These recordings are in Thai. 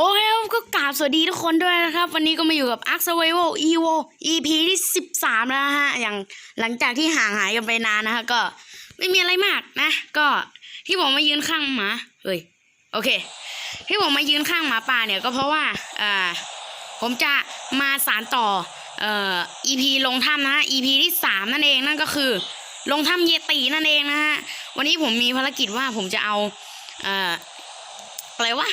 โอเคครับก็กราบสวัสดีทุกคนด้วยนะครับ วันนี้ก็มาอยู่กับ Ark Survival Evo EP ที่ 13 แล้วฮะอย่างหลังจากที่ห่างหายกันไปนานนะฮะก็ไม่มีอะไรมากนะ ก็ที่ผมมายืนข้างหมาเฮ้ยโอเค ที่ผมมายืนข้างหมาป่าเนี่ยก็เพราะว่าอ่าผมจะมาสารต่อเอ่อ EP ลงถ้ำนะฮะ EP ที่ 3 นั่นเองนั่นก็คือ ลงถ้ำเยตินั่นเองนะฮะวันนี้ผมมีภารกิจว่าผมจะเอาเอ่ออะไรวะ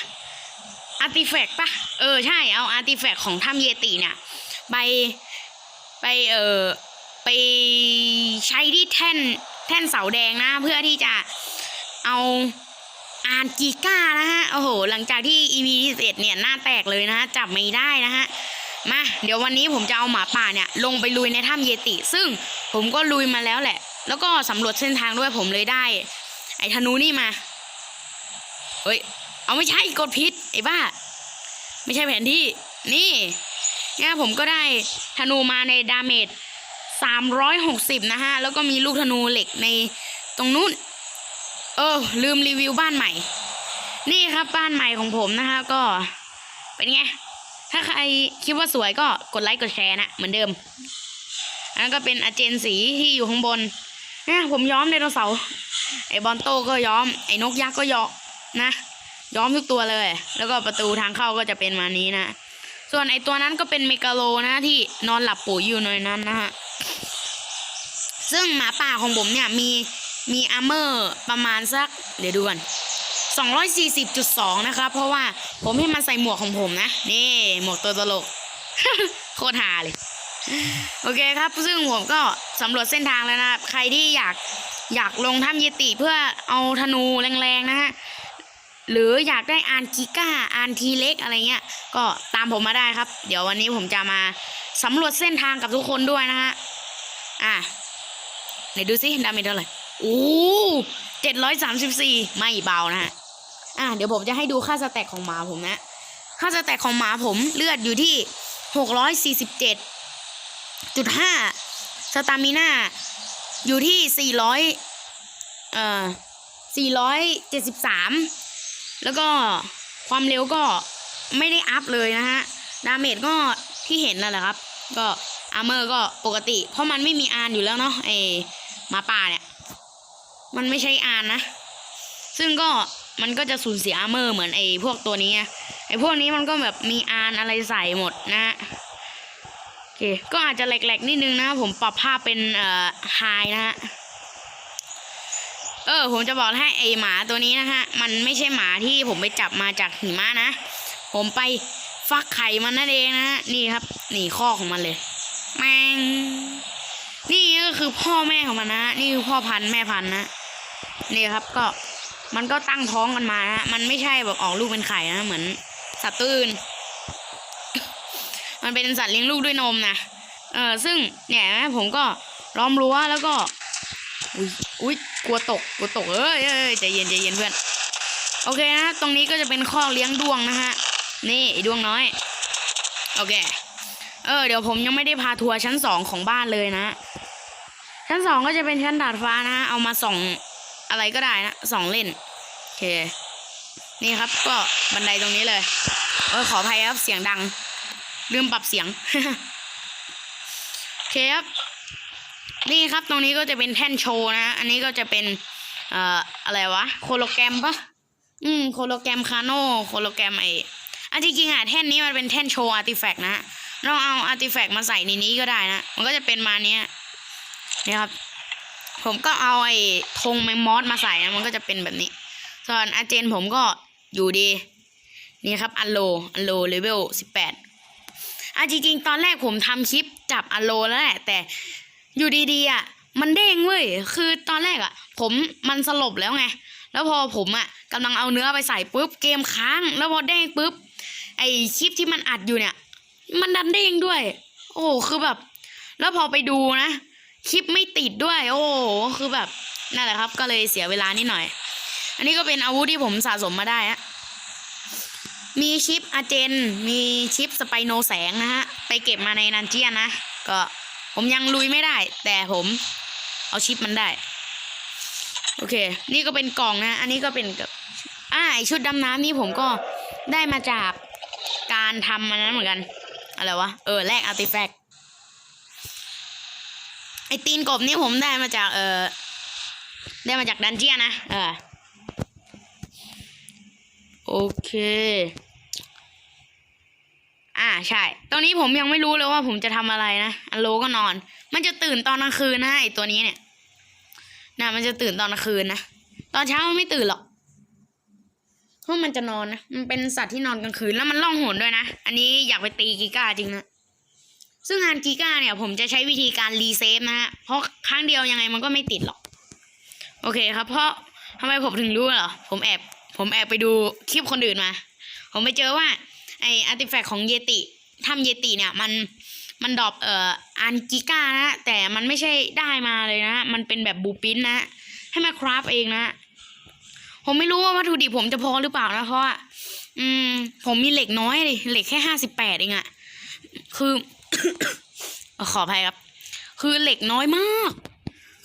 อาร์ติแฟกต์ปะเออใช่เอาอาร์ติแฟกต์ของถ้ำเยติเนี่ย ไปไปเออไปใช้ที่แท่นแท่นเสาแดงนะ เพื่อที่จะเอาอานกีก้านะฮะโอ้โห หลังจากที่ EP ที่เสร็จเนี่ยหน้าแตกเลยนะฮะ จับไม่ได้นะฮะมาเดี๋ยววันนี้ผมจะเอาหมาป่าเนี่ย ลงไปลุยในถ้ำเยติ ซึ่งผมก็ลุยมาแล้วแหละ แล้วก็สำรวจเส้นทางด้วยผมเลยได้ ไอ้ธนูนี่มา เฮ้ย เอาไม่ใช่กดพิษไอ้บ้า ไม่ใช่แผนที่ นี่เนี่ยผมก็ได้ธนูมาในดาเมจ360 นะฮะ แล้วก็มีลูกธนูเหล็กในตรงนู้น เออ ลืมรีวิวบ้านใหม่ นี่ครับบ้านใหม่ของผมนะฮะ ก็เป็นไง ถ้าใครคิดว่าสวยก็กดไลค์กดแชร์นะเหมือนเดิม อันนั้นก็เป็นอาเจนสีที่อยู่ข้างบนเนะผมย้อมไดโนเสาร์ไอ้บอลโตก็ย้อม ไอ้นกยักษ์ก็ย้อมนะ ย้อมทุกตัวเลย แล้วก็ประตูทางเข้าก็จะเป็นมานี้นะ ส่วนไอตัวนั้นก็เป็นเมกาโลนะที่นอนหลับปุ๋ยอยู่ในนั้นนะฮะ ซึ่งหมาป่าของผมเนี่ยมีมีอาร์เมอร์ประมาณสัก เดี๋ยวดูกัน240.2 นะครับ เพราะว่าผมให้มันใส่หมวกของผมนะ นี่หมวกตัวตลก โคตรฮาเลย โอเคครับ ซึ่งผมก็สำรวจเส้นทางแล้วนะ ใครที่อยากอยากลงถ้ำเยติเพื่อเอาธนูแรงๆนะฮะ หรืออยากได้อานกิก้าอานทีเล็กอะไรเงี้ย ก็ตามผมมาได้ครับ เดี๋ยววันนี้ผมจะมาสำรวจเส้นทางกับทุกคนด้วยนะฮะ อะไหนดูสิดาเมจเท่าไหร่โอ้เจ็ดร้อยสามสิบสี่ไม่เบานะฮะ อะเดี๋ยวผมจะให้ดูค่าสแต็กของหมาผมนะ ค่าสแต็กของหมาผมเลือดอยู่ที่หกร้อยสี่สิบเจ็ดจุดห้าสตามิน่าอยู่ที่สี่ร้อยเอ่อสี่ร้อยเจ็ดสิบสาม แล้วก็ความเร็วก็ไม่ได้อัพเลยนะฮะ ดาเมจก็ที่เห็นนั่นแหละครับ ก็อาร์เมอร์ก็ปกติ เพราะมันไม่มีอานอยู่แล้วเนาะไอหมาป่าเนี่ย มันไม่ใช่อานนะ ซึ่งก็มันก็จะสูญเสียอาร์เมอร์เหมือนไอพวกตัวนี้ไอพวกนี้มันก็แบบมีอานอะไรใส่หมดนะฮะโอเค ก็อาจจะแหลกๆนิดนึงนะผมปรับภาพเป็นเอ่อไฮนะฮะ เออ ผมจะบอกให้ไอหมาตัวนี้นะฮะ มันไม่ใช่หมาที่ผมไปจับมาจากหิมะนะ ผมไปฟักไข่มันนั่นเองนะฮะ นี่ครับ นี่ข้อของมันเลยแมงนี่ก็คือพ่อแม่ของมันนะ นี่คือพ่อพันธุ์แม่พันธุ์นะ นี่ครับ ก็มันก็ตั้งท้องกันมานะฮะมันไม่ใช่แบบออกลูกเป็นไข่นะ เหมือนสัตว์ตื่น มันเป็นสัตว์เลี้ยงลูกด้วยนมนะ เออซึ่งเนี่ยนะผมก็ล้อมรั้วแล้วก็ อุ้ยอุ้ยกลัวตกกลัวตกเอ้ยเอ้ยใจเย็นใจเย็นเพื่อนโอเคนะตรงนี้ก็จะเป็นข้อเลี้ยงดวงนะฮะนี่ไอ้ดวงน้อยโอเคเออเดี๋ยวผมยังไม่ได้พาทัวร์ชั้นสองของบ้านเลยนะ ชั้นสองก็จะเป็นชั้นดาดฟ้านะเอามาส่องอะไรก็ได้นะส่องเล่นโอเคนี่ครับก็บันไดตรงนี้เลยเออขออภัยครับเสียงดัง ลืมปรับเสียงโอเคครับ นี่ครับตรงนี้ก็จะเป็นแท่นโชว์นะ อันนี้ก็จะเป็นเอ่ออะไรวะโคโลแกรมปะอืมโคโลแกรมคาโนโคโลแกรมไออันที่จริงอะแท่นนี้มันเป็นแท่นโชว์อาร์ติแฟกต์นะเราเอาอาร์ติแฟกต์มาใส่ในนี้ก็ได้นะ มันก็จะเป็นมาเนี้ยนี่ครับ ผมก็เอาไอ้ธงแมมมอสมาใส่นะมันก็จะเป็นแบบนี้ ส่วนอาเจนผมก็อยู่ดี นี่ครับอันโลอันโลเลเวลสิบแปดอะจริงๆตอนแรกผมทำคลิปจับอันโลแล้วแหละแต่ อยู่ดีๆอะมันเด้งเว้ยคือตอนแรกอะ ผมมันสลบแล้วไง แล้วพอผมอะกำลังเอาเนื้อไปใส่ปุ๊บเกมค้าง แล้วพอเด้งปุ๊บไอคลิปที่มันอัดอยู่เนี่ย มันดันเด้งด้วย โอ้คือแบบ แล้วพอไปดูนะคลิปไม่ติดด้วย โอ้โหคือแบบนั่นแหละครับ ก็เลยเสียเวลานิดหน่อย อันนี้ก็เป็นอาวุธที่ผมสะสมมาได้อะมีชิปอาเจน มีชิปสไปโนแสงนะฮะ ไปเก็บมาในนันเจียนนะ ก็ ผมยังลุยไม่ได้ แต่ผมเอาชิปมันได้ โอเค นี่ก็เป็นกล่องนะ อันนี้ก็เป็นกับอ่าไอชุดดำน้ำนี่ผมก็ได้มาจากการทำมันนั้นเหมือนกัน อะไรวะ เออแลกอาร์ติแฟกต์ไอตีนกบนี่ผมได้มาจาก เออได้มาจากดันเจียนนะเออ โอเค อ่าใช่ ตอนนี้ผมยังไม่รู้เลยว่าผมจะทำอะไรนะอันโลก็นอน มันจะตื่นตอนกลางคืนนะไอตัวนี้เนี่ยนะมันจะตื่นตอนกลางคืนนะตอนเช้ามันไม่ตื่นหรอกเพราะมันจะนอนนะมันเป็นสัตว์ที่นอนกลางคืนแล้วมันล่องหนด้วยนะอันนี้อยากไปตีกีก้าจริงนะซึ่งงานกีก้าเนี่ย ผมจะใช้วิธีการรีเซฟนะฮะเพราะครั้งเดียวยังไงมันก็ไม่ติดหรอก โอเคครับ เพราะทำไมผมถึงรู้เหรอผมแอบ ผมแอบไปดูคลิปคนอื่นมา ผมไปเจอว่า ไออาร์ติแฟกต์ของเยติถ้ำเยติเนี่ยมันมันดรอปเอ่ออันกิก้านะแต่มันไม่ใช่ได้มาเลยนะ มันเป็นแบบบูปินนะ ให้มาคราฟเองนะ ผมไม่รู้ว่าวัตถุดิบผมจะพอหรือเปล่านะเพราะว่าอืม ผมมีเหล็กน้อยเลยเหล็กแค่ห้าสิบแปดเองอะคือ ขออภัยครับ คือเหล็กน้อยมาก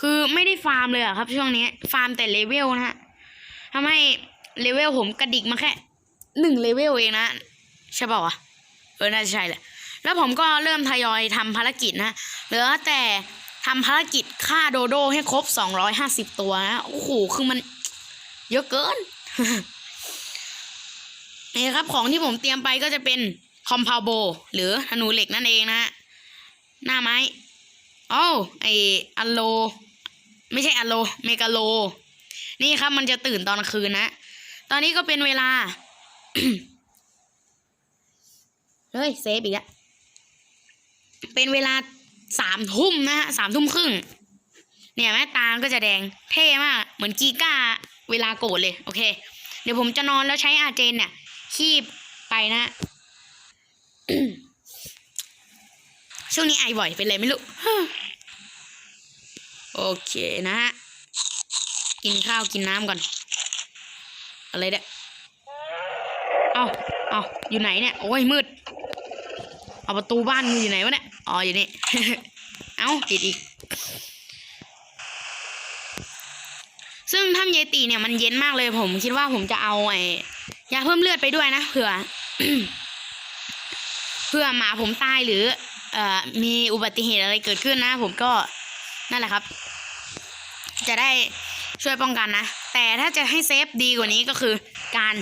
คือไม่ได้ฟาร์มเลยอะครับ ช่วงนี้ ฟาร์มแต่เลเวลนะฮะทำให้เลเวลผมกระดิกมาแค่หนึ่งเลเวลเองนะ ใช่ป่าวะเออน่าจะใช่แหละ แล้วผมก็เริ่มทยอยทำภารกิจนะเหลือแต่ทำภารกิจฆ่าโดโดให้ครบ250ตัวนะโอ้โหคือมัน เยอะเกินนี่ครับของที่ผมเตรียมไปก็จะเป็นคอมพาวโบ หรือธนูเหล็กนั่นเองนะหน้าไม้อ้าไออัลโล ไม่ใช่อัลโล เมกาโล นี่ครับมันจะตื่นตอนกลางคืนนะ ตอนนี้ก็เป็นเวลา เฮ้ยเซฟอีกแล้วเป็นเวลาสามทุ่มนะฮะสามทุ่มครึ่ง เนี่ยแม่ตาก็จะแดงเท่มาก เหมือนกีก้าเวลาโกรธเลย โอเค เดี๋ยวผมจะนอนแล้วใช้อาเจนเนี่ยคีบไปนะช่วงนี้ไอบ่อยเป็นไรไม่รู้ โอเคนะฮะ กินข้าวกินน้ำก่อน อะไรเด้อเอาเอาอยู่ไหนเนี่ย โอ้ยมืด เอาประตูบ้านมึงอยู่ไหนวะเนี่ย อ๋ออยู่นี่ เอ้าปิดอีก ซึ่งถ้ำเยติเนี่ยมันเย็นมากเลยผม คิดว่าผมจะเอาไอ้ยาเพิ่มเลือดไปด้วยนะเผื่อ เพื่อหมาผมตายหรือ เอ่อมีอุบัติเหตุอะไรเกิดขึ้นนะ ผมก็นั่นแหละครับ จะได้ช่วยป้องกันนะ แต่ถ้าจะให้เซฟดีกว่านี้ก็คือ การ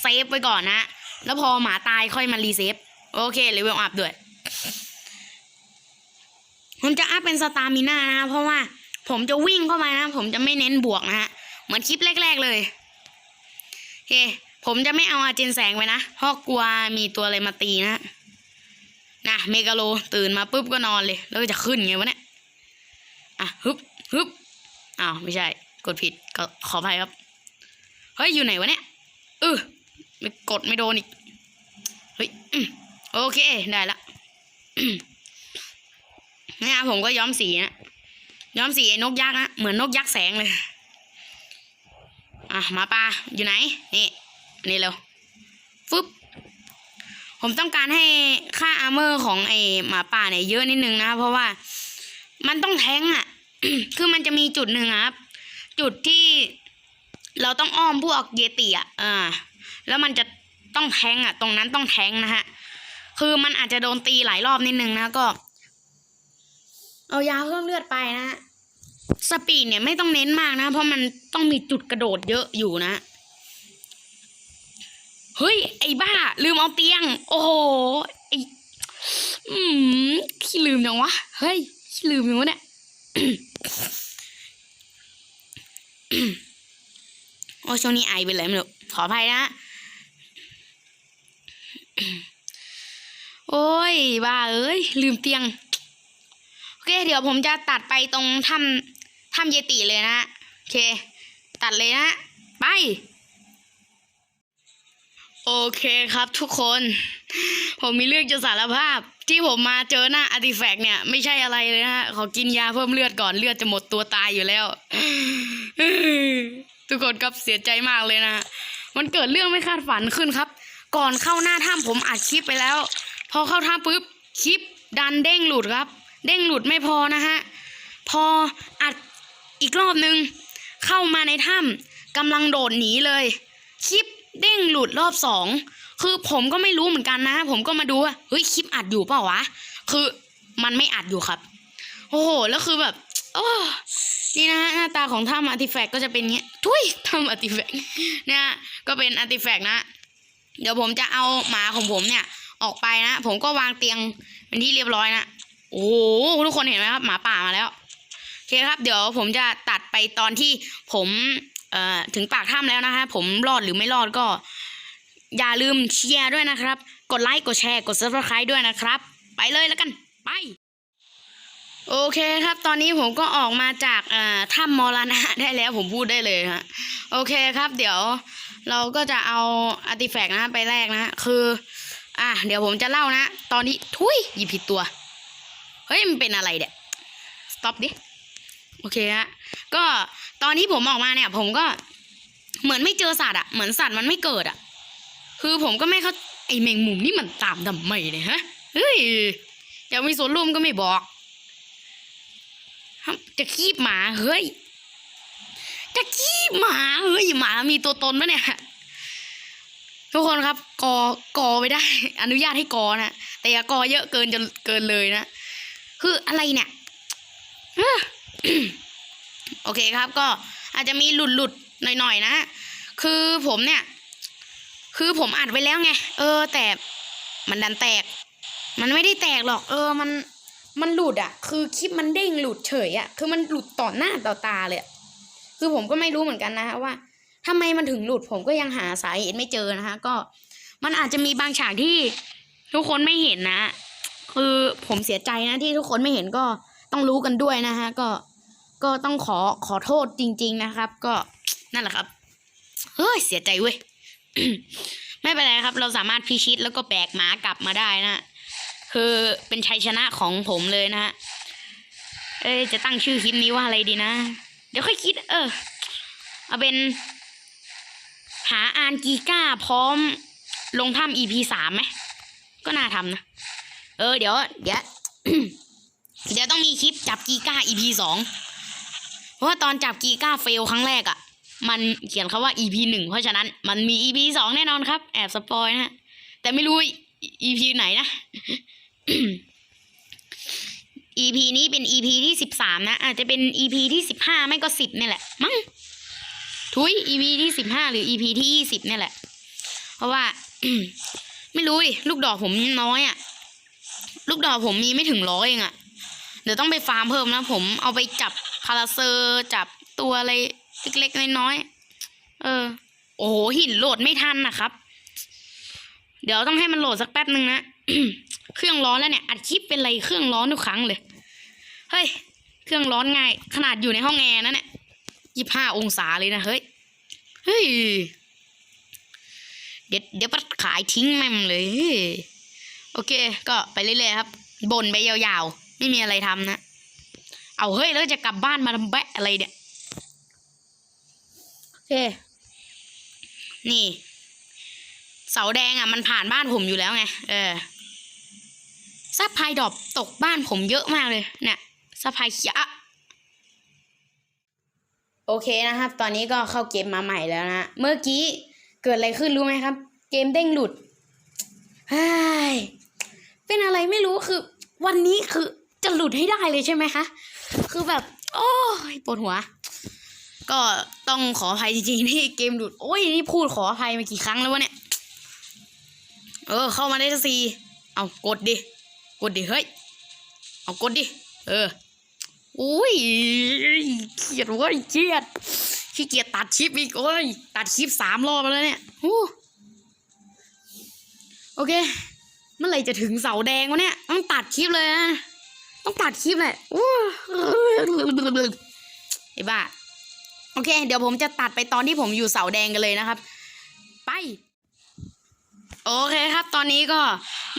เซฟไว้ก่อนนะ แล้วพอหมาตายค่อยมารีเซฟ โอเคเลเวลอัพด้วย ผมจะอัพเป็นสตามิน่านะเพราะว่าผมจะวิ่งเข้าไปนะ ผมจะไม่เน้นบวกนะฮะ เหมือนคลิปแรก ๆ เลยโอเค ผมจะไม่เอาอาเจนแสงไปนะเพราะกลัวมีตัวอะไรมาตีนะนะเมกาโลตื่นมาปุ๊บก็นอนเลย แล้วจะขึ้นไงวะเนี่ย อะฮึบฮึบอ้าวไม่ใช่ กดผิดก็ขออภัยครับ เฮ้ย อยู่ไหนวะเนี่ยเออไม่กดไม่โดนอีก เฮ้ย โอเค ได้ละเนี่ยผมก็ย้อมสีนะ ย้อมสีไอ้นกยักษ์นะเหมือนนกยักษ์แสงเลย อะมาป่าอยู่ไหน นี่นี่เร็วฟึบผมต้องการให้ค่าอาร์เมอร์ของไอ้หมาป่าเนี่ยเยอะนิดนึงนะเพราะว่ามันต้องแทงอะ คือมันจะมีจุดหนึ่งครับ จุดที่เราต้องอ้อมพวกเยติอะอ่าแล้วมันจะต้องแทงอะ ตรงนั้นต้องแทงนะฮะ คือมันอาจจะโดนตีหลายรอบนิดนึงนะก็ เอายาเพิ่มเลือดไปนะฮะสปีดเนี่ยไม่ต้องเน้นมากนะ เพราะมันต้องมีจุดกระโดดเยอะอยู่นะ เฮ้ย ไอ้บ้า ลืมเอาเตียง โอ้โหไอ้อืมขี้ลืมจังวะ เฮ้ยขี้ลืมจังวะเนี่ยโอ้ช่วงนี้ไอไปเลยไม่รู้ขออภัยนะ โอ้ยบ้าเอ้ย ลืมเตียง โอเค เดี๋ยวผมจะตัดไปตรงถ้ำถ้ำเยติเลยนะโอเค ตัดเลยนะ ไป โอเคครับทุกคน ผมมีเรื่องจะสารภาพ ที่ผมมาเจอหน้าอาร์ติแฟกต์เนี่ย ไม่ใช่อะไรเลยนะฮะ ขอกินยาเพิ่มเลือดก่อนเลือดจะหมดตัวตายอยู่แล้ว ทุกคนครับเสียใจมากเลยนะ มันเกิดเรื่องไม่คาดฝันขึ้นครับ ก่อนเข้าหน้าถ้ำผมอัดคลิปไปแล้ว อเข้าถ้ำปุ๊บคลิปดันเด้งหลุดครับ เด้งหลุดไม่พอนะฮะพออัดอีกรอบนึง เข้ามาในถ้ำกำลังโดดหนีเลย คลิปเด้งหลุดรอบสองคือผมก็ไม่รู้เหมือนกันนะ ผมก็มาดูว่าเฮ้ยคลิปอัดอยู่เปล่าวะคือมันไม่อัดอยู่ครับ โอ้โหแล้วคือแบบโอ้นี่นะฮะหน้าตาของถ้ำอาร์ติแฟกต์ก็จะเป็นเงี้ยทุยถ้ำอาร์ติแฟกต์เนี่ยก็เป็นอาร์ติแฟกต์นะ เดี๋ยวผมจะเอาหมาของผมเนี่ย ออกไปนะ ผมก็วางเตียงเป็นที่เรียบร้อยนะ โอ้โหทุกคนเห็นไหมครับ หมาป่ามาแล้ว โอเคครับ เดี๋ยวผมจะตัดไปตอนที่ผมเอ่อถึงปากถ้ำแล้วนะฮะผมรอดหรือไม่รอดก็ อย่าลืมเชียร์ด้วยนะครับ กดไลค์ กดแชร์ กด subscribe ด้วยนะครับ ไปเลยแล้วกัน ไป โอเคครับ ตอนนี้ผมก็ออกมาจากเอ่อถ้ำมรณะได้แล้วผมพูดได้เลยฮะ โอเคครับ เดี๋ยวเราก็จะเอาอาร์ติแฟกต์นะไปแรกนะคือ อะเดี๋ยวผมจะเล่านะ ตอนที่ทุยหยิบผิดตัว เฮ้ย มันเป็นอะไรเด็ stop ดิ โอเคฮะ ก็ตอนที่ผมออกมาเนี่ย ผมก็เหมือนไม่เจอสัตว์อะเหมือนสัตว์มันไม่เกิดอะคือผมก็ไม่เข้าไอแมงมุมนี่มันตามทำไมเนี่ยฮะ เฮ้ยอยากมีส่วนร่วมก็ไม่บอก จะคีบหมา เฮ้ย จะคีบหมา เฮ้ย หมามีตัวตนปะเนี่ย ทุกคนครับกอกอไปได้ อนุญาตให้กอนะแต่อย่ากอเยอะเกินจนเกินเลยนะคืออะไรเนี่ยโอเคครับ ก็อาจจะมีหลุดหลุดหน่อยๆนะคือผมเนี่ย คือผมอัดไว้แล้วไงเออ แต่มันดันแตก มันไม่ได้แตกหรอก เออมันมันหลุดอะคือคลิปมันเด้งหลุดเฉยอะคือมันหลุดต่อหน้าต่อตาเลย คือผมก็ไม่รู้เหมือนกันนะว่า ทำไมมันถึงหลุดผมก็ยังหาสาเหตุไม่เจอนะคะ ก็มันอาจจะมีบางฉากที่ทุกคนไม่เห็นนะ คือผมเสียใจนะที่ทุกคนไม่เห็นก็ต้องรู้กันด้วยนะฮะ ก็ก็ต้องขอขอโทษจริง ๆ นะครับ ก็นั่นแหละครับเฮ้ยเสียใจเว้ยไม่เป็นไรครับ เราสามารถพิชิตแล้วก็แบกหมากลับมาได้นะคือเป็นชัยชนะของผมเลยนะฮะเอ้จะตั้งชื่อคลิปนี้ว่าอะไรดีนะ เดี๋ยวค่อยคิด เออ เอาเป็น หาอานกีก้าพร้อมลงถ้ำ EP สามไหม ก็น่าทำนะ เออ เดี๋ยว เดี๋ยว เดี๋ยวต้องมีคลิปจับกีก้า EP สอง เพราะว่าตอนจับกีก้าเฟลครั้งแรกอะ่ะ มันเขียนคาว่า EP หนึ่ง เพราะฉะนั้นมันมี EP สองแน่นอนครับ แอบสปอยนะฮะ แต่ไม่รู้ EP ไหนนะ EP นี้เป็น EP ที่สิบสามนะ อาจจะเป็น EP ที่สิบห้าไม่ก็สิบนี่แหละ มั้ง ทุย EP ที่สิบห้าหรือ EP ที่ยี่สิบเนี่ยแหละ เพราะว่า ไม่รู้ดิลูกดอกผมน้อยอะ่ะ ลูกดอกผมมีไม่ถึงร้อยเองอะ่ะ เดี๋ยวต้องไปฟาร์มเพิ่มนะผมเอาไปจับคาราเซอร์จับตัวอะไรเล็กๆน้อยๆเออ โอ้โหหินโหลดไม่ทันนะครับ เดี๋ยวต้องให้มันโหลดสักแป๊บหนึ่งนะเครื่องร้อนแล้วเนี่ยอัดคลิปเป็นไรเครื่องร้อนทุกครั้งเลย เฮ้ย เครื่องร้อนง่าย ขนาดอยู่ในห้องแอร์นะเนี่ย ยี่ห้าองศาเลยนะ เฮ้ย เฮ้ย เดี๋ยวเดี๋ยวปัดขายทิ้งแม่มเลย โอเค ก็ไปเรื่อยๆครับบ่นไปยาวๆ ไม่มีอะไรทำนะ เอาเฮ้ย แล้วจะกลับบ้านมาทำแบะอะไรเนี่ย โอเค นี่ เสาแดงอะ มันผ่านบ้านผมอยู่แล้วไง เออซัพพายดอปตกบ้านผมเยอะมากเลย เนี่ยซัพพายเขียะ โอเคนะครับ ตอนนี้ก็เข้าเกมมาใหม่แล้วนะ เมื่อกี้เกิดอะไรขึ้นรู้ไหมครับ เกมเด้งหลุดเฮ้ยเป็นอะไรไม่รู้คือ วันนี้คือจะหลุดให้ได้เลยใช่ไหมคะ คือแบบ โอ้ยปวดหัว ก็ต้องขออภัยจริงๆที่เกมหลุด โอ้ยนี่พูดขออภัยมากี่ครั้งแล้ววะเนี่ย เออ เข้ามาได้สักทีเอากดดิ กดดิ เฮ้ย เอากดดิ เออ อุ้ยเกียดเว้ยเกียดขี้เกียจตัดคลิปอีกโอ้ยตัดคลิปสามรอบแล้วเนี่ยอู้โอเค เมื่อไหร่จะถึงเสาแดงวะเนี่ยต้องตัดคลิปเลยนะต้องตัดคลิปแหละอู้ไอ้บ้าโอเค เดี๋ยวผมจะตัดไปตอนที่ผมอยู่เสาแดงกันเลยนะครับ ไป โอเคครับ ตอนนี้ก็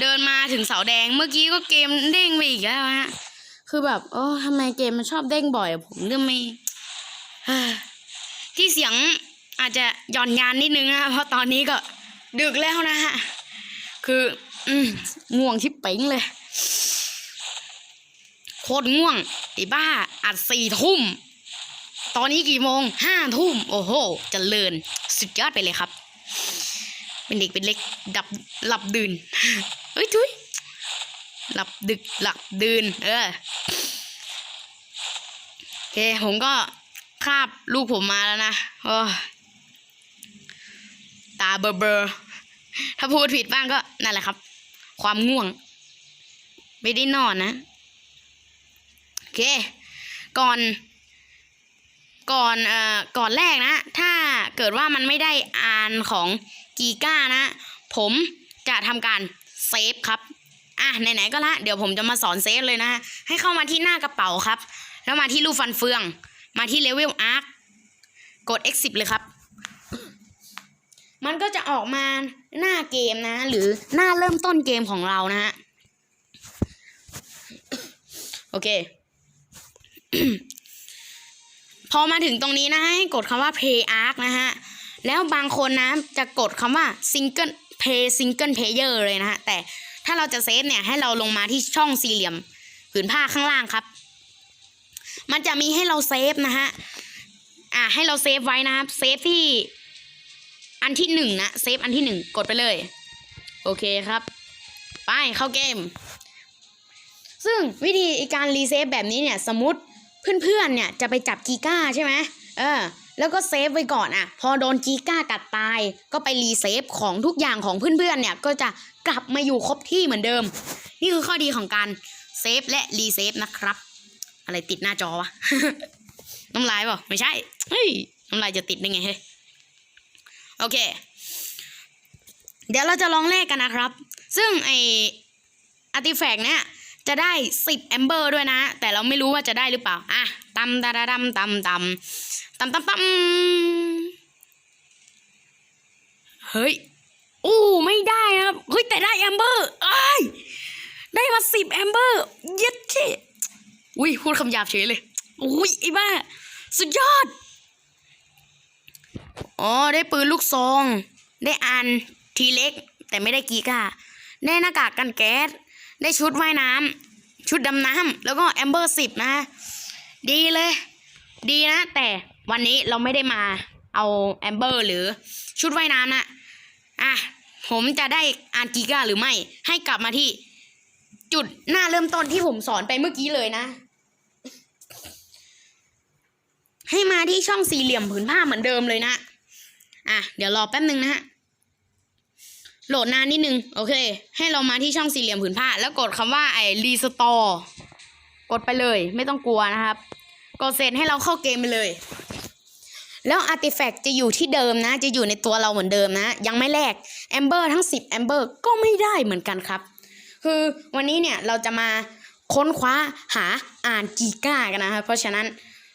เดินมาถึงเสาแดงเมื่อกี้ก็เกมเด้งไปอีกแล้วฮะ คือแบบโอ้ทำไมเกมมันชอบเด้งบ่อยอะผมเริ่มไม่ที่เสียงอาจจะหย่อนยานนิดนึงนะเพราะตอนนี้ก็ดึกแล้วนะฮะ คืออืง่วงชิบเป๋งเลย โคตรง่วงไอ้บ้าอัดสี่ทุ่ม ตอนนี้กี่โมงห้าทุ่ม โอ้โหจเจริญ สุดยอดไปเลยครับ เป็นเด็กเป็นเล็กดับหลับดื่น เฮ้ยทุย หลับดึกหลับดื่นเออโอเคผมก็คาบลูกผมมาแล้วนะโอ้ตาเบลอเบลอถ้าพูดผิดบ้างก็นั่นแหละครับ ความง่วง ไม่ได้นอนนะโอเค ก่อนก่อนเอ่อก่อนแรกนะ ถ้าเกิดว่ามันไม่ได้อ่านของกีก้านะ ผมจะทำการเซฟครับ อะไหนๆก็ละเดี๋ยวผมจะมาสอนเซฟเลยนะให้เข้ามาที่หน้ากระเป๋าครับ แล้วมาที่รูปฟันเฟือง มาที่เลเวลอาร์คกด X10 เลยครับ มันก็จะออกมาหน้าเกมนะ หรือหน้าเริ่มต้นเกมของเรานะฮะโอเค พอมาถึงตรงนี้นะให้กดคำว่า play arc นะฮะ แล้วบางคนนะจะกดคำว่า single play single player เลยนะฮะ แต่ ถ้าเราจะเซฟเนี่ยให้เราลงมาที่ช่องสี่เหลี่ยมผืนผ้าข้างล่างครับ มันจะมีให้เราเซฟนะฮะ อะให้เราเซฟไว้นะครับเซฟที่อันที่หนึ่งนะเซฟอันที่หนึ่งกดไปเลย โอเคครับ ไปเข้าเกม ซึ่งวิธีการรีเซฟแบบนี้เนี่ยสมมติเพื่อนๆเนี่ยจะไปจับกีก้าใช่ไหม เออ แล้วก็เซฟไว้ก่อนอะ พอโดนกีก้ากัดตาย ก็ไปรีเซฟของทุกอย่างของเพื่อนๆเนี่ย ก็จะกลับมาอยู่ครบที่เหมือนเดิม นี่คือข้อดีของการเซฟและรีเซฟนะครับ อะไรติดหน้าจอวะ น้ำลายเปล่าไม่ใช่ เฮ้ย น้ำลายจะติดได้ไงเฮ้ย โอเค เดี๋ยวเราจะลองแลกกันนะครับ ซึ่งไออาร์ติแฟกต์เนี่ยจะได้สิบแอมเบอร์ด้วยนะ แต่เราไม่รู้ว่าจะได้หรือเปล่า อะตำตาดาดำตำตำ ตำตำตำเฮ้ยอู้ไม่ได้ครับ เฮ้ย แต่ได้แอมเบอร์อ้ยได้มาสิบแอมเบอร์เย็ดเช่อุ้ยพูดคำหยาบเฉยเลยอุ้ยไอ้บ้า สุดยอด อ๋อ ได้ปืนลูกซอง ได้อันทีเล็ก แต่ไม่ได้กีก้าได้หน้ากากกันแก๊ส ได้ชุดว่ายน้ำชุดดำน้ำแล้วก็แอมเบอร์สิบนะ ดีเลย ดีนะแต่ วันนี้เราไม่ได้มาเอาแอมเบอร์หรือชุดว่ายน้ำนะอะผมจะได้อานกีกาหรือไม่ ให้กลับมาที่ จุดหน้าเริ่มต้นที่ผมสอนไปเมื่อกี้เลยนะ ให้มาที่ช่องสี่เหลี่ยมผืนผ้าเหมือนเดิมเลยนะ อะ เดี๋ยวรอแป๊บนึงนะฮะโหลดนานนิดนึง โอเค ให้เรามาที่ช่องสี่เหลี่ยมผืนผ้า แล้วกดคำว่าไอ้รีสตอร์กดไปเลย ไม่ต้องกลัวนะครับ กดเสร็จให้เราเข้าเกมไปเลย แล้วอาร์ติแฟกต์จะอยู่ที่เดิมนะ จะอยู่ในตัวเราเหมือนเดิมนะ ยังไม่แลกแอมเบอร์ทั้ง 10แอมเบอร์ก็ไม่ได้เหมือนกันครับ คือวันนี้เนี่ยเราจะมาค้นคว้าหาอ่านกีก้ากันนะครับเพราะฉะนั้น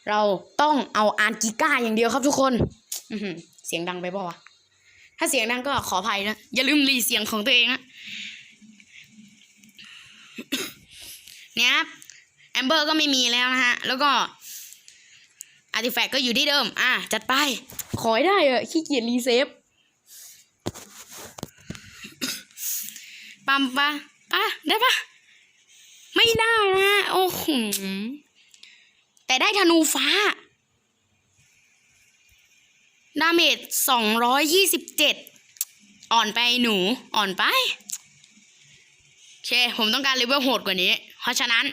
เราต้องเอาอ่านกีก้าอย่างเดียวครับทุกคนอืเสียงดังไปเปล่าวะถ้าเสียงดังก็ขออภัยนะอย่าลืมรีเสียงของตัวเองนะเนี่ยแอมเบอร์ก็ไม่มีแล้วนะฮะ แล้วก็ อาร์ติแฟกต์ก็อยู่ที่เดิม อะ จัดไป ขอให้ได้เออะขี้เกียจรีเซฟปั๊มปะปะได้ปะไม่ได้นะ โอ้โหแต่ได้ธนูฟ้า ดาเมจสองร้อยยี่สิบเจ็ดอ่อนไปหนู อ่อนไปโอเค ผมต้องการเลเวลโหดกว่านี้ เพราะฉะนั้น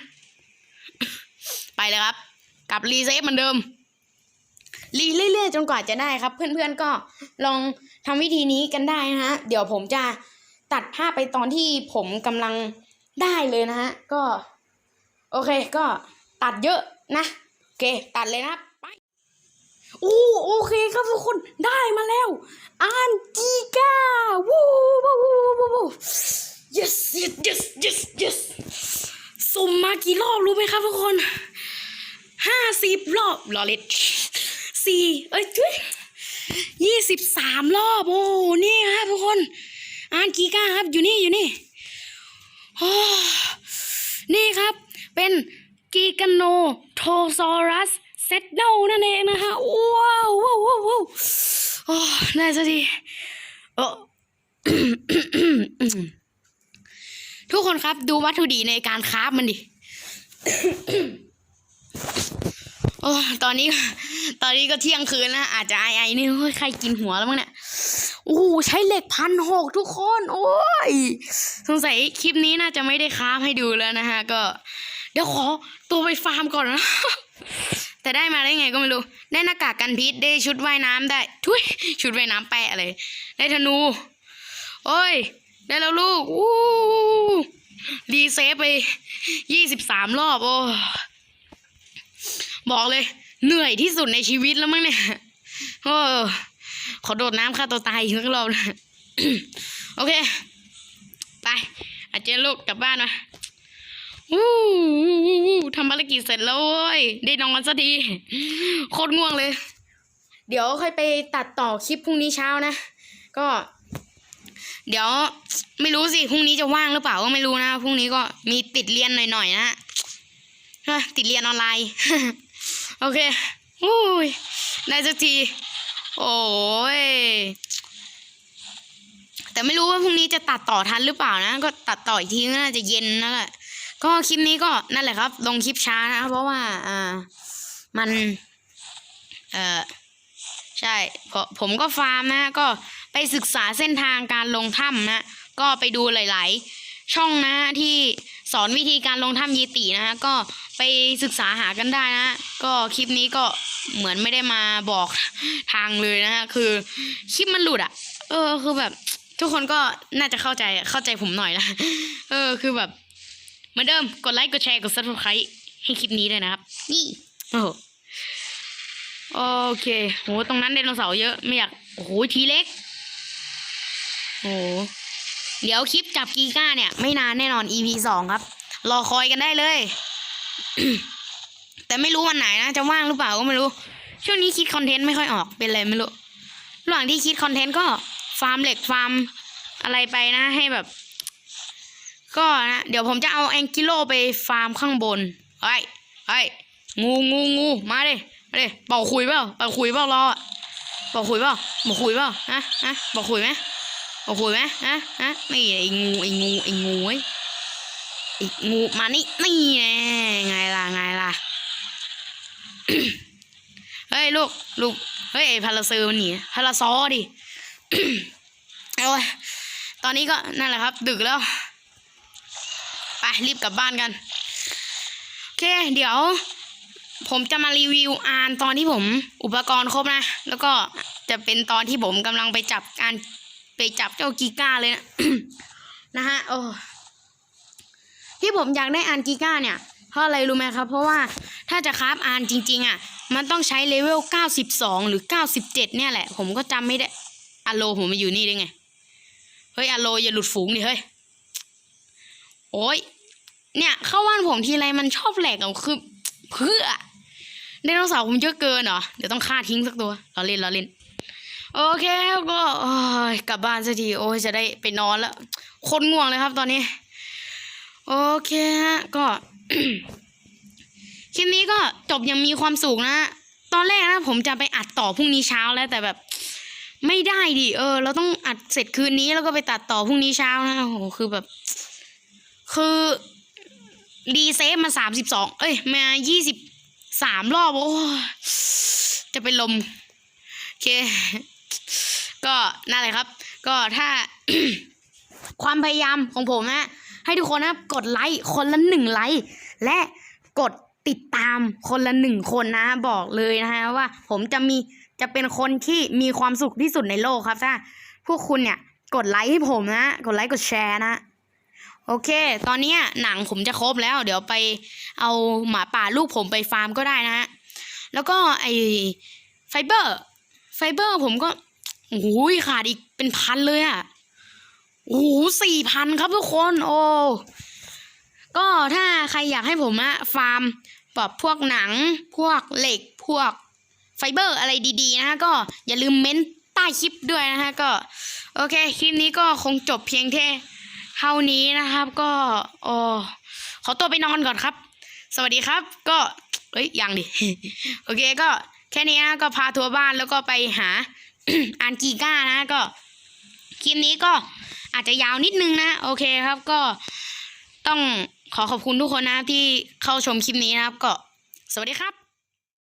ไปเลยครับกลับรีเซฟเหมือนเดิม รีเรื่อยๆจนกว่าจะได้ครับ เพื่อนๆก็ลองทำวิธีนี้กันได้นะฮะเดี๋ยวผมจะตัดภาพไปตอนที่ผมกำลังได้เลยนะฮะก็ โอเคก็ตัดเยอะนะโอเค ตัดเลยนะไปโอ้โอเคครับทุกคนได้มาแล้วอันจิก้าวู้วู้วู้วู้วู้ yes yes yes yes yes สุ่มมากี่รอบรู้ไหมครับทุกคนห้าสิบรอบรอเล็ด สี่เอ้ยจุ้ยยี่สิบสามรอบโอ้นี่ครับทุกคนอันกีก้าครับอยู่นี่อยู่นี่โอ้นี่ครับ เป็นกีกาโนโทซอรัสเซตเดนั่นเองนะคะว้าวว้าวว้าวโอ้ได้สักทีเอทุกคนครับดูวัตถุดิบในการคราฟมันดิ อ้ตอนนี้ ตอนนี้ก็เที่ยงคืนแล้วอาจจะไอไอนี่ใครกินหัวแล้วมั้งเนี่ยโอ้ใช้เหล็กพันหกทุกคน โอ้ยสงสัยคลิปนี้น่าจะไม่ได้ค้าให้ดูแล้วนะฮะ ก็ เดี๋ยวขอตัวไปฟาร์มก่อนนะแต่ได้มาได้ไงก็ไม่รู้ ได้หน้ากากกันพิษได้ชุดว่ายน้ำได้ทุยชุดว่ายน้ำแปะเลย ได้ธนู โอ้ย ได้แล้วลูกอู้รีเซฟไปยี่สิบสามรอบ โอ้ บอกเลย เหนื่อยที่สุดในชีวิตแล้วมั้งเนี่ยโอ้ขอโดดน้ำฆ่าตัวตายอีกสักรอบนะโอเค ไปอาเจนลูกกลับบ้านมาวู้วู้วู้ทำภารกิจเสร็จแล้วเว้ยได้นอนซะดีโคตรง่วงเลย เดี๋ยวค่อยไปตัดต่อคลิปพรุ่งนี้เช้านะ ก็ เดี๋ยวไม่รู้สิพรุ่งนี้จะว่างหรือเปล่าก็ไม่รู้นะพรุ่งนี้ก็มีติดเรียนหน่อยๆนะติดเรียนออนไลน์ โอเคอุ้ยได้สักที โอ้ย แต่ไม่รู้ว่าพรุ่งนี้จะตัดต่อทันหรือเปล่านะ ก็ตัดต่ออีกทีก็น่าจะเย็นนั่นแหละ ก็คลิปนี้ก็นั่นแหละครับ ลงคลิปช้านะเพราะว่า อ่า มัน เอ่อ ใช่ก็ผมก็ฟาร์มนะ ก็ไปศึกษาเส้นทางการลงถ้ำนะ ก็ไปดูหลาย ๆ ช่องนะที่สอนวิธีการลงถ้ำยีตินะฮะก็ไปศึกษาหากันได้นะ ก็คลิปนี้ก็เหมือนไม่ได้มาบอกทางเลยนะฮะคือคลิปมันหลุดอะเออคือแบบ ทุกคนก็น่าจะเข้าใจเข้าใจผมหน่อยนะเออคือแบบเหมือนเดิมกดไลค์กดแชร์กด subscribe ให้คลิปนี้เลยนะครับ นี่โอ้โหโอเคโหตรงนั้นไดโนเสาร์เยอะไม่อยากโอ้โหทีเล็กโอ้ เดี๋ยวคลิปจับกีก้าเนี่ย ไม่นานแน่นอน EP สองครับ รอคอยกันได้เลย แต่ไม่รู้วันไหนนะ จะว่างหรือเปล่าก็ไม่รู้ ช่วงนี้คิดคอนเทนต์ไม่ค่อยออกเป็นไรไม่รู้ ระหว่างที่คิดคอนเทนต์ก็ฟาร์มเหล็กฟาร์มอะไรไปนะ ให้แบบ ก็นะเดี๋ยวผมจะเอาแองกิโลไปฟาร์มข้างบนเฮ้ยเฮ้ยงูงูงูมาดิมาดิเป่าคุยเปล่าเป่าคุยเปล่ารออะเป่าคุยเปล่าบอกคุยเปล่าฮะฮะบอกคุยไหม บอกคุยไหมฮะฮะนี่ไอ้งูไอ้งูไอ้งูเว้ไอ้งูมานี่นี่แน่ไงล่ะไงล่ะเฮ้ยลูกลูกเฮ้ยพาราเซอร์มันหนีพาราซอดิโอ้ยตอนนี้ก็นั่นแหละครับ ดึกแล้วไปรีบกลับบ้านกันโอเค เดี๋ยว ผมจะมารีวิวอานตอนที่ผม อุปกรณ์ครบนะ แล้วก็จะเป็นตอนที่ผมกำลังไปจับการ ไปจับเจ้ากีก้าเลยนะ นะฮะโอ้ที่ผมอยากได้อานกีก้าเนี่ย เพราะอะไรรู้ไหมครับ เพราะว่าถ้าจะคราฟอานจริง ๆ อะ มันต้องใช้เลเวล 92 หรือ 97 เนี่ยแหละ ผมก็จำไม่ได้อโลผมมาอยู่นี่ได้ไง เฮ้ยอโลอย่าหลุดฝูงดิเฮ้ย โอ้ย เนี่ย เข้าบ้านผมทีไรมันชอบแหลกเอาคือเพื่อไดโนเสาร์ผมเยอะเกินเหรอ เดี๋ยวต้องฆ่าทิ้งสักตัวเราเล่นเราเล่น โอเคก็กลับบ้านสักทีโอ้ยจะได้ไปนอนแล้วคนง่วงเลยครับตอนนี้ โอเคฮะก็คลิปนี้ก็จบยังมีความสุขนะ ตอนแรกนะผมจะไปอัดต่อพรุ่งนี้เช้าแล้วแต่แบบ ไม่ได้ดิเออ เราต้องอัดเสร็จคืนนี้แล้วก็ไปตัดต่อพรุ่งนี้เช้านะโอ้โหคือแบบ คือรีเซฟมาสามสิบสองเอ้ยมายี่สิบสามรอบโอ้จะเป็นลมโอเค ก็นั่นแหละครับ ก็ถ้าความพยายามของผมนะให้ทุกคนนะกดไลค์คนละหนึ่งไลค์และกดติดตามคนละหนึ่งคนนะ บอกเลยนะฮะว่า ผมจะมีจะเป็นคนที่มีความสุขที่สุดในโลกครับถ้าพวกคุณเนี่ยกดไลค์ให้ผมนะกดไลค์กดแชร์นะโอเค ตอนนี้หนังผมจะครบแล้ว เดี๋ยวไปเอาหมาป่าลูกผมไปฟาร์มก็ได้นะฮะ แล้วก็ไอไฟเบอร์ ไฟเบอร์ผมก็โอ้ยขาดอีกเป็นพันเลยอะโอ้โหสี่พันครับทุกคน โอ้ก็ถ้าใครอยากให้ผมอะฟาร์มแบบพวกหนัง พวกเหล็ก พวกไฟเบอร์อะไรดีๆนะฮะก็อย่าลืมเม้นใต้คลิปด้วยนะฮะก็ โอเค คลิปนี้ก็คงจบเพียงแค่เท่านี้นะครับ ก็โอ้ขอตัวไปนอนก่อนครับ สวัสดีครับ ก็เอ้ยยังดิ โอเคก็ แค่นี้นะก็พาทัวร์บ้านแล้วก็ไปหาอ่านกีก้านะก็คลิปนี้ก็อาจจะยาวนิดนึงนะโอเคครับก็ต้องขอขอบคุณทุกคนนะที่เข้าชมคลิปนี้นะครับ ก็สวัสดีครับ